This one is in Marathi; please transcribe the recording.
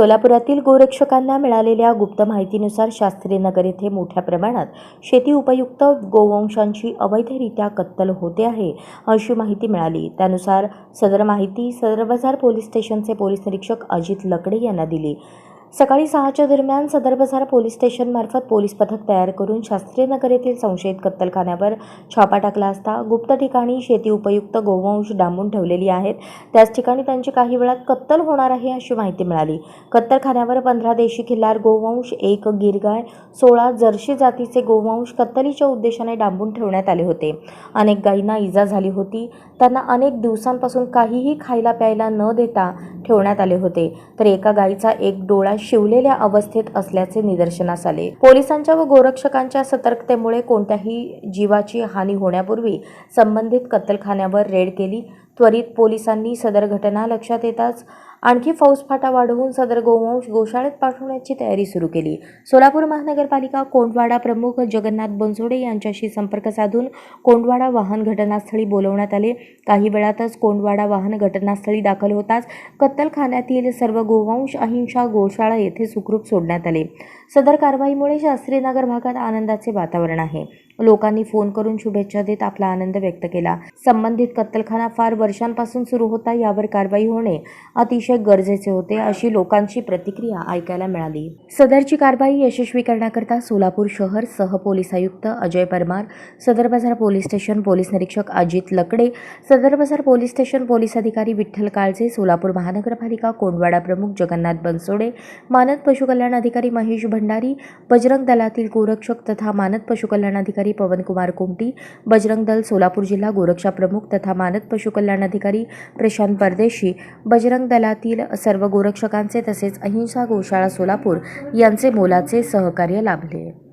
सोलापुरातील गोरक्षकांना मिळालेल्या गुप्त माहितीनुसार शास्त्रीनगर येथे मोठ्या प्रमाणात शेती उपयुक्त गोवंशांची अवैधरित्या कत्तल होते आहे अशी माहिती मिळाली. त्यानुसार सदर माहिती सदर बाजार पोलीस स्टेशनचे पोलीस निरीक्षक अजित लकडे यांना दिली. सकाळी सहाच्या दरम्यान सदर बाजार पोलीस स्टेशनमार्फत पोलीस पथक तयार करून शास्त्रीनगर येथील संशयित कत्तलखान्यावर छापा टाकला असता गुप्त ठिकाणी शेती उपयुक्त गोवंश डांबून ठेवलेली आहेत. त्याच ठिकाणी त्यांची काही वेळात कत्तल होणार आहे अशी माहिती मिळाली. कत्तलखान्यावर पंधरा देशी खिल्लार गोवंश एक गिरगाय सोळा जर्शी जातीचे गोवंश कत्तलीच्या उद्देशाने डांबून ठेवण्यात आले होते. अनेक गायींना इजा झाली होती. त्यांना अनेक दिवसांपासून काहीही खायला प्यायला न देता ठेवण्यात आले होते. तर एका गायीचा एक डोळा शिवलेल्या अवस्थेत असल्याचे निदर्शनास आले. पोलिसांच्या व गोरक्षकांच्या सतर्कतेमुळे कोणत्याही जीवाची हानी होण्यापूर्वी संबंधित कत्तलखान्यावर रेड केली. त्वरित पोलिसांनी सदर घटना लक्षात येताच आणखी फौजफाटा वाढवून सदर गोवंश गोशाळेत पाठवण्याची तयारी सुरू केली. सोलापूर महानगरपालिका कोंडवाडा प्रमुख जगन्नाथ बनसोडे यांच्याशी संपर्क साधून कोंडवाडा वाहन घटनास्थळी बोलवण्यात आले. काही वेळातच कोंडवाडा वाहन घटनास्थळी दाखल होताच कत्तलखान्यातील सर्व गोवंश अहिंसा गोशाळा येथे सुखरूप सोडण्यात आले. सदर कारवाईमुळे शास्त्रीनगर भागात आनंदाचे वातावरण आहे. लोकांनी फोन करून शुभेच्छा देत आपला आनंद व्यक्त केला. संबंधित कत्तलखाना फार वर्षांपासून सुरू होता यावर कारवाई होणे अतिशय गरजेचे होते अशी लोकांची प्रतिक्रिया ऐकायला मिळाली. सदरची कारवाई यशस्वी करण्याकरता सोलापूर शहर सह पोलीस आयुक्त अजय परमार सदर बाजार पोलीस स्टेशन पोलीस निरीक्षक अजित लकडे सदर बाजार पोलीस स्टेशन पोलीस अधिकारी विठ्ठल काळजे सोलापूर महानगरपालिका कोंडवाडा प्रमुख जगन्नाथ बनसोडे मानद पशुकल्याण अधिकारी महेश भंडारी बजरंग दलातील गोरक्षक तथा मानद पशुकल्याण अधिकारी पवनकुमार कोमटी बजरंग दल सोलापूर जिल्हा गोरक्षा प्रमुख तथा मानद पशुकल्याण अधिकारी प्रशांत परदेशी बजरंग दलातील सर्व गोरक्षकांचे तसेच अहिंसा गोशाळा सोलापूर यांचे मोलाचे सहकार्य लाभले.